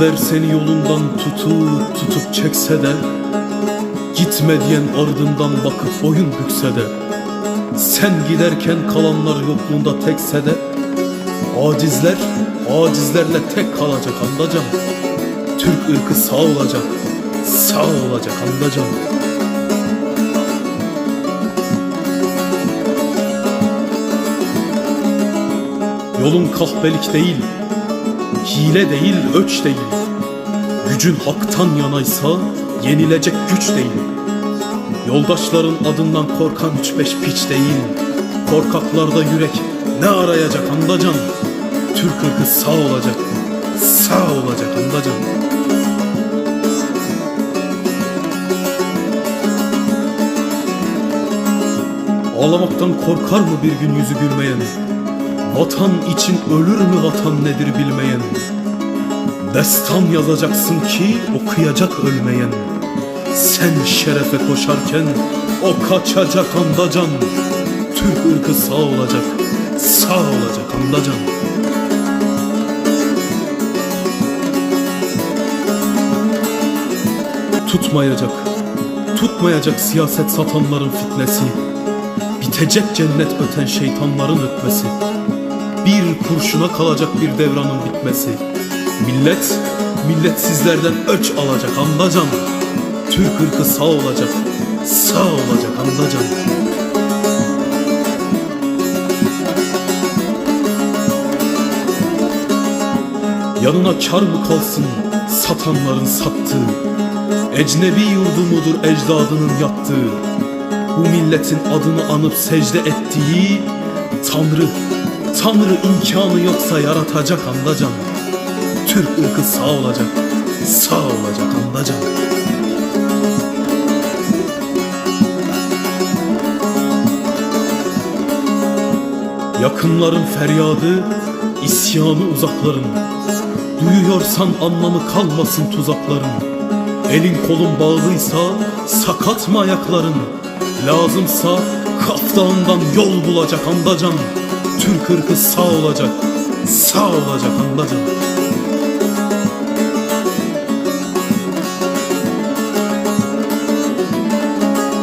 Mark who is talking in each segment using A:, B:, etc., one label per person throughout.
A: Kader seni yolundan tutup tutup çekse de Gitme diyen ardından bakıp boyun bükse de Sen giderken kalanlar yokluğunda tekse de Acizler acizlerle tek kalacak andacan. Türk ırkı sağ olacak Sağ olacak andacan. Yolun kahpelik değil Hile değil, öç değil. Gücün haktan yanaysa yenilecek güç değil. Yoldaşların adından korkan üç beş piç değil. Korkaklarda yürek ne arayacak andacan? Türk ırkı sağ olacak, sağ olacak andacan. Ağlamaktan korkar mı bir gün yüzü gülmeyen? Vatan için ölür mü vatan nedir bilmeyen? Destan yazacaksın ki okuyacak ölmeyen. Sen şerefe koşarken o kaçacak andacan Türk ırkı sağ olacak, sağ olacak andacan Tutmayacak, tutmayacak siyaset satanların fitnesi. Bitecek cennet öten şeytanların ötmesi bir kurşuna kalacak bir devranın bitmesi. Millet, millet sizlerden öç alacak andacan. Türk ırkı sağ olacak, sağ olacak andacan. Yanına kar mı kalsın satanların sattığı? Ecnebi yurdu mudur ecdadının yattığı? Bu milletin adını anıp secde ettiği Tanrı Tanrı imkanı yoksa yaratacak andacan Türk ırkı sağ olacak Sağ olacak andacan Yakınların feryadı isyanı uzakların. Duyuyorsan anlamı kalmasın tuzakların. Elin kolun bağlıysa sakatma ayakların. Lazımsa kaftandan yol bulacak andacan Türk ırkı sağ olacak, sağ olacak andacan.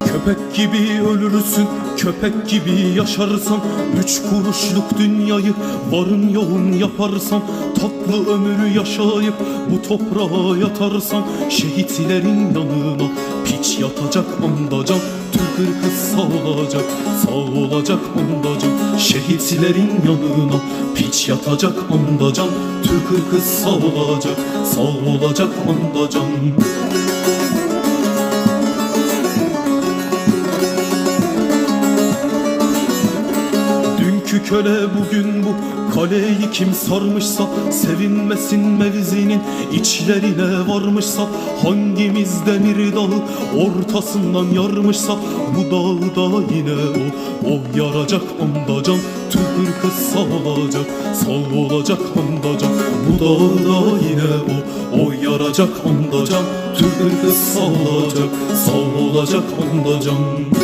A: Köpek gibi ölürsün, köpek gibi yaşarsan Üç kuruşluk dünyayı varın yoğun yaparsan Tatlı ömrü yaşayıp bu toprağa yatarsan Şehitlerin yanına piç yatacak Türk ırkı sağ olacak, sağ olacak andacan Şehitlerin yanına piç yatacak andacan Türk ırkı sağ olacak, sağ olacak Dünkü köle bugün bu kaleyi kim sarmışsa Sevinmesin mevzinin içlerine varmışsa Hangimiz demir dağı ortasından yarmışsa Bu dağda yine o, o yaracak andacan Türk ırkı sağ olacak, sağ olacak andacan Bu dağda yine o, o yaracak andacan Türk ırkı sağ olacak, sağ olacak andacan